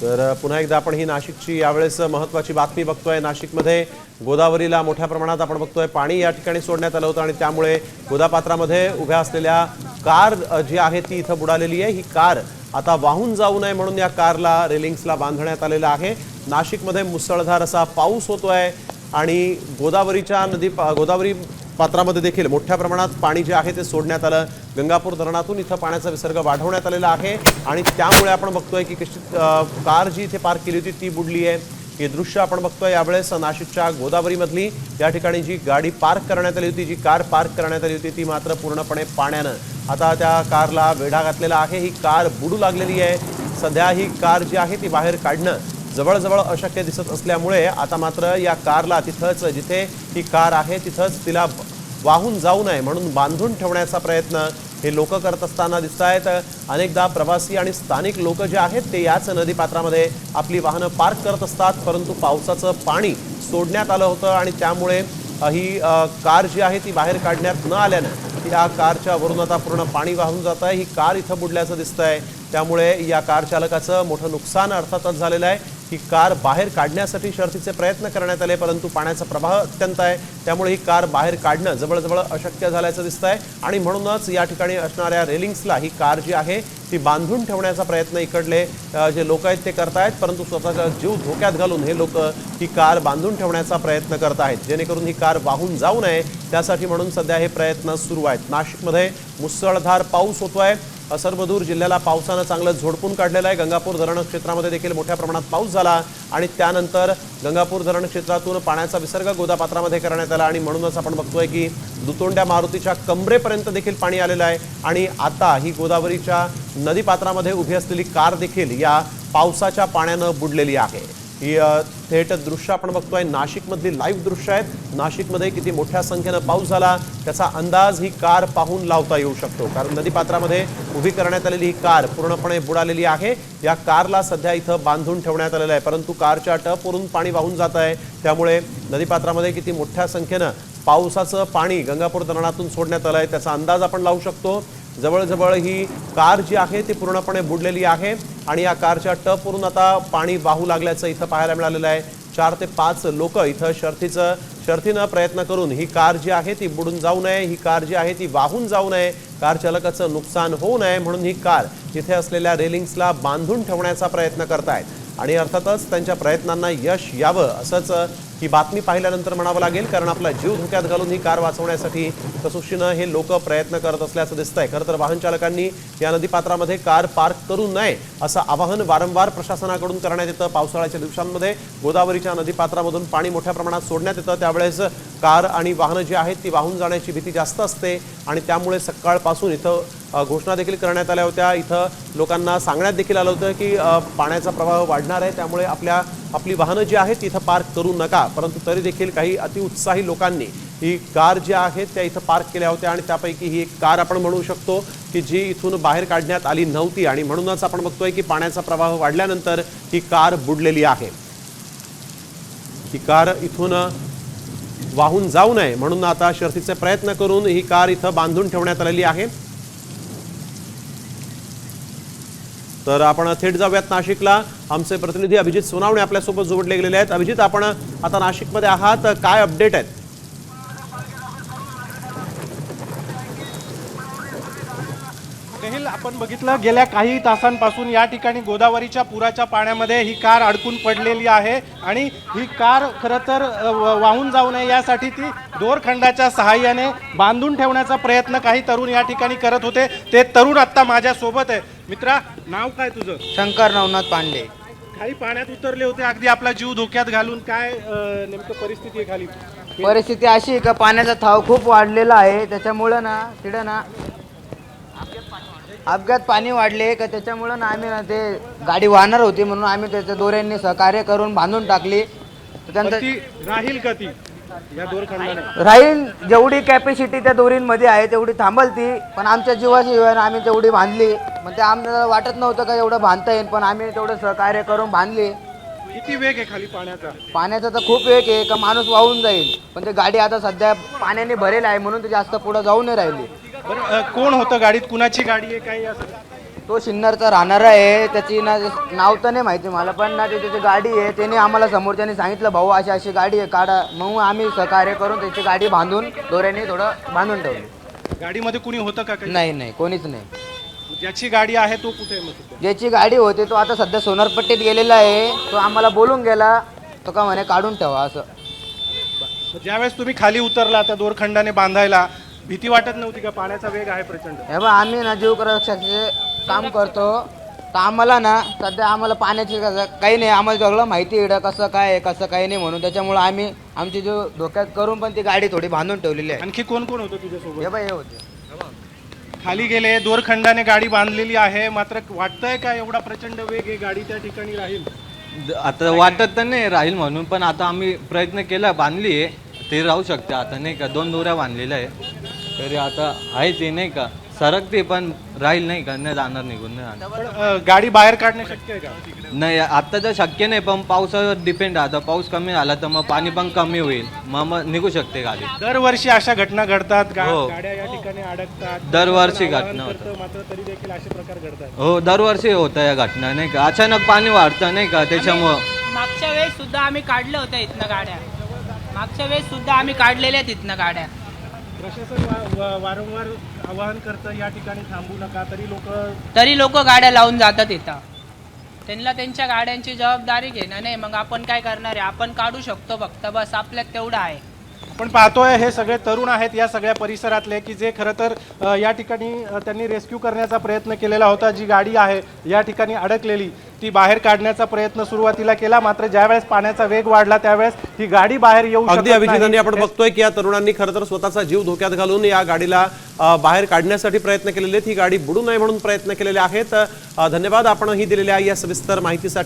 तर पुन्हा एकदा आपण ही नाशिकची यावेळेस महत्वाची बातमी बघतोय. नाशिकमध्ये गोदावरीला मोठ्या प्रमाणात आपण बघतोय पाणी या ठिकाणी सोडण्यात आलं होतं आणि त्यामुळे गोदापात्रामध्ये उभ्या असलेल्या कार जी आहे ती इथं बुडालेली आहे. ही कार आता वाहून जाऊ नये म्हणून या कारला रेलिंग्सला बांधण्यात आलेलं आहे. नाशिकमध्ये मुसळधार असा पाऊस होतो आहे आणि गोदावरीच्या नदी गोदावरी पात्रामध्ये देखील मोठ्या प्रमाणात पाणी जे आहे ते सोडण्यात आलं. गंगापूर धरणातून इथं पाण्याचा विसर्ग वाढवण्यात आलेला आहे. आणि त्यामुळे आपण बघतोय की कशी कार जी इथे पार्क केली होती ती बुडली आहे. हे दृश्य आपण बघतोय यावेळेस नाशिकच्या गोदावरीमधली या ठिकाणी जी गाडी पार्क करण्यात आली होती जी कार पार्क करण्यात आली होती ती मात्र पूर्णपणे पाण्यानं. आता त्या कारला वेढा घातलेला आहे. ही कार बुडू लागलेली आहे. सध्या ही कार जी आहे ती बाहेर काढणं जवळजवळ अशक्य दिसत असल्यामुळे आता मात्र या कारला तिथंच जिथे ही कार आहे तिथंच तिला वाहून जाऊ नये म्हणून बांधून ठेवण्याचा प्रयत्न हे लोक करत असताना दिसत आहेत अनेकदा प्रवासी आणि स्थानिक लोक जे आहेत ते याच नदीपात्रामध्ये आपली वाहनं पार्क करत असतात परंतु पावसाचं पाणी सोडण्यात आलं होतं आणि त्यामुळे ही कार जी आहे ती बाहेर काढण्यात न आल्यानं या कारच्या वरून आता पूर्ण पाणी वाहून जात आहे ही कार इथं बुडल्याचं दिसतंय. त्यामुळे या कार चालकाचं मोठं नुकसान अर्थातच झालेलं आहे. ही कार बाहेर काढण्यासाठी शर्थीचे प्रयत्न करण्यात आले परंतु पाण्याचा प्रवाह अत्यंत आहे. त्यामुळे ही कार बाहेर काढणं जवळजवळ अशक्य झाल्याचं दिसत आहे आणि म्हणूनच या ठिकाणी असणाऱ्या रेलिंग्सला ही कार जी आहे ती बांधून ठेवण्याचा प्रयत्न इकडले जे लोक आहेत ते करतायत परंतु स्वतःचा जीव धोक्यात घालून हे लोक ही कार बांधून ठेवण्याचा प्रयत्न करत आहेत जेणेकरून ही कार वाहून जाऊ नये. त्यासाठी म्हणून सध्या हे प्रयत्न सुरू आहेत. नाशिकमध्ये मुसळधार पाऊस होतो आहे सर्वदूर जिल्ह्याला पावसानं चांगलं झोडपून काढलेलं आहे. गंगापूर धरण क्षेत्रामध्ये देखील मोठ्या प्रमाणात पाऊस झाला आणि त्यानंतर गंगापूर धरण क्षेत्रातून पाण्याचा विसर्ग गोदापात्रामध्ये करण्यात आला आणि म्हणूनच आपण बघतोय की दुतोंड्या मारुतीच्या कमरेपर्यंत देखील पाणी आलेलं आहे आणि आता ही गोदावरीच्या नदीपात्रामध्ये उभी असलेली कार देखील या पावसाच्या पाण्यानं बुडलेली आहे. ही थेट दृश्य आपण बघतोय. नाशिकमधली लाईव्ह दृश्य आहेत. नाशिकमध्ये किती मोठ्या संख्येनं पाऊस झाला त्याचा अंदाज ही कार पाहून लावता येऊ शकतो. कारण नदीपात्रामध्ये उभी करण्यात आलेली ही कार पूर्णपणे बुडालेली आहे. या कारला सध्या इथं बांधून ठेवण्यात आलेलं आहे. परंतु कारच्या टपवरून पाणी वाहून जात आहे. त्यामुळे नदीपात्रामध्ये किती मोठ्या संख्येनं पावसाचं पाणी गंगापूर धरणातून सोडण्यात आलं आहे त्याचा अंदाज आपण लावू शकतो. जवळजवळ ही कार जी आहे ती पूर्णपणे बुडलेली आहे आणि या कारच्या टपवरून आता पाणी वाहू लागल्याचं इथं पाहायला मिळालेलं आहे. चार ते पाच लोक इथं शर्थीचं शर्थीनं प्रयत्न करून ही कार जी आहे ती बुडून जाऊ नये ही कार जी आहे ती वाहून जाऊ नये कार चालकाचं नुकसान होऊ नये म्हणून ही कार तिथे असलेल्या रेलिंग्सला बांधून ठेवण्याचा प्रयत्न करतायत. आणि अर्थातच त्यांच्या प्रयत्नांना यश यावं असंच ही बातमी पाहिल्यानंतर म्हणावं लागेल कारण आपला जीव धोक्यात घालून ही कार वाचवण्यासाठी कसोशीनं हे लोक प्रयत्न करत असल्याचं दिसतंय. खरं तर वाहन चालकांनी या नदीपात्रामध्ये कार पार्क करू नये असं आवाहन वारंवार प्रशासनाकडून करण्यात येतं. पावसाळ्याच्या दिवसांमध्ये गोदावरीच्या नदीपात्रामधून पाणी मोठ्या प्रमाणात सोडण्यात येतं. त्यावेळेस कार आणि वाहनं जी आहेत ती वाहून जाण्याची भीती जास्त असते आणि त्यामुळे सकाळपासून इथं घोषणा देखील करण्यात आल्या होत्या. इथं लोकांना सांगण्यात देखील आलं होतं की पाण्याचा प्रवाह वाढणार आहे. त्यामुळे आपल्या आपली वाहनं जी आहेत ती इथं पार्क करू नका. परंतु तरी देखील काही अतिउत्साही लोकांनी ही कार ज्या आहेत त्या इथं पार्क केल्या होत्या आणि त्यापैकी ही एक कार आपण म्हणू शकतो की जी इथून बाहेर काढण्यात आली नव्हती. आणि म्हणूनच आपण बघतोय की पाण्याचा प्रवाह वाढल्यानंतर ही कार बुडलेली आहे. ही कार इथून वाहून जाऊ नये म्हणून आता शर्थीचे प्रयत्न करून ही कार इथं बांधून ठेवण्यात आलेली आहे. तर आपण थेट जाऊयात नाशिकला. आमचे प्रतिनिधी अभिजित सोनावणे आपल्यासोबत जोडले गेलेले आहेत. अभिजित आपण आता नाशिकमध्ये आहात. काय अपडेट आहेत? देखील आपण बघितलं गेल्या काही तासांपासून या ठिकाणी गोदावरीच्या पुराच्या पाण्यामध्ये ही कार अडकून पडलेली आहे आणि ही कार खरं तर वाहून जाऊ नये यासाठी ती दोरखंडाच्या सहाय्याने बांधून ठेवण्याचा प्रयत्न काही तरुण या ठिकाणी करत होते. ते तरुण आत्ता माझ्या सोबत आहे. मित्रा नाव काय तुझं? शंकर नवनाथ पांडे. खाली पाण्यात उतरले होते अगदी आपला जीव धोक्यात घालून. काय अ, नेमकं परिस्थिती आहे खाली? परिस्थिती अशी आहे का पाण्याचा थाव खूप वाढलेला आहे. त्याच्यामुळं ना तिथं ना अपघात पाणी वाढले. का त्याच्यामुळं ना आम्ही ना ते गाडी वाहणार होती म्हणून आम्ही त्याच्या दोऱ्यांनी सहकार्य करून बांधून टाकली. तर पण त्यानंतर ती राहील का ती? राहील जेवढी कॅपॅसिटी त्या दोरींमध्ये आहे तेवढी थांबल ती. पण आमच्या जीवाची जीवन आम्ही तेवढी बांधली. ते आम्हाला वाटत नव्हतं का एवढं बांधता येईल पण आम्ही तेवढं सहकार्य करून बांधली. किती वेग आहे खाली पाण्याचा? पाण्याचा तर खूप वेग आहे का माणूस वाहून जाईल. पण ते गाडी आता सध्या पाण्याने भरेल आहे म्हणून ते जास्त पुढे जाऊ नाही राहिली. बरं अ, कोण होतं गाडीत? कुणाची गाडी आहे? काय असं तो शिन्नरचा राहणारा आहे. त्याची ना नाव तर नाही माहिती मला पण ना ते त्याची गाडी आहे. त्याने आम्हाला समोरच्याने सांगितलं भाऊ अशी अशी गाडी आहे काढा. मग आम्ही सहकार्य करून त्याची गाडी बांधून दोऱ्याने थोडं बांधून ठेवली. गाडीमध्ये कुणी होतं का काही? नाही नाही कोणीच नाही. ज्याची गाडी आहे तो कुठे आहे मग? सध्या? ज्याची गाडी होती तो आता सध्या सोनारपट्टीत गेलेला आहे. तो आम्हाला बोलून गेला. तो का म्हणे काढून ठेवा असं. मग ज्यावेळेस तुम्ही खाली उतरला त्या दोरखंडाने बांधायला भीती वाटत नव्हती का? पाण्याचा वेग आहे प्रचंड. हे बघ आम्ही ना जीव रक्षाचे काम करतो. तर आम्हाला ना सध्या आम्हाला पाण्याची कसं- काही नाही. आम्हाला सगळं माहिती आहे इकडं कसं काय आहे कसं काही नाही म्हणून. त्याच्यामुळे आम्ही आमची जो धोक्यात करून पण ती गाडी थोडी बांधून ठेवलेली आहे. आणखी कोण कोण होतं तुझ्यासोबत? हे बघ हे होते. खाली गेले दोरखंडाने गाडी बांधलेली आहे. मात्र वाटतंय का एवढा प्रचंड वेग आहे गाडी त्या ठिकाणी राहील? द- आता वाटत तर नाही राहील म्हणून पण आता आम्ही प्रयत्न केला बांधली आहे. ते राहू शकते आता नाही का? दोन दोऱ्या बांधलेल्या आहे. तरी आता आहे ते नाही का? सरकते पण राहील नाही का? नाही जाणार निघून नाही जाणार. पण अ, गाडी बाहेर काढणे शक्य आहे का? नाही आता तर शक्य नाही पण पावसावर डिपेंड आता पाऊस कमी झाला तर मग पाणी पण कमी होईल. मग मग निघू शकते गाडी. दरवर्षी अशा घटना घडतात गा- हो. गाड्या या ठिकाणी अडकतात. दरवर्षी आपण आवाहन घटना होतात. करतो, मात्र तरी देखील असे प्रकार घडतात. हो दरवर्षी होतं या घटना नाही का? अचानक पाणी वाढतं नाही का? त्याच्यामुळं. मागच्या वेळेस सुद्धा आम्ही काढल्या होत्या इथनं गाड्या. मागच्या वेळेस सुद्धा आम्ही काढलेल्या आहेत इथनं गाड्या. प्रशासन वा- वारंवार आवाहन करतं या ठिकाणी थांबू नका. तरी लोक तरी लोक गाड्या लावून जातात इथं. त्यांना त्यांच्या गाड्यांची जबाबदारी घेणं नाही. मग आपण काय करणार आहे? आपण काढू शकतो फक्त. बस आपल्यात तेवढं आहे. आपण पाहतोय हे सगळे तरुण आहेत या सगळ्या परिसरातले की जे खरं तर या ठिकाणी त्यांनी रेस्क्यू करण्याचा प्रयत्न केलेला होता जी गाडी आहे या ठिकाणी अडकलेली ती बाहेर काढण्याचा प्रयत्न सुरुवातीला केला मात्र ज्यावेळेस पाण्याचा वेग वाढला त्यावेळेस ही गाडी बाहेर येऊ अगदी अभिजितांनी. आपण बघतोय की या तरुणांनी खरं तर स्वतःचा जीव धोक्यात घालून या गाडीला बाहेर काढण्यासाठी प्रयत्न केलेले आहेत. ही गाडी बुडू नये म्हणून प्रयत्न केलेले आहेत. धन्यवाद आपण ही दिलेल्या या सविस्तर माहितीसाठी.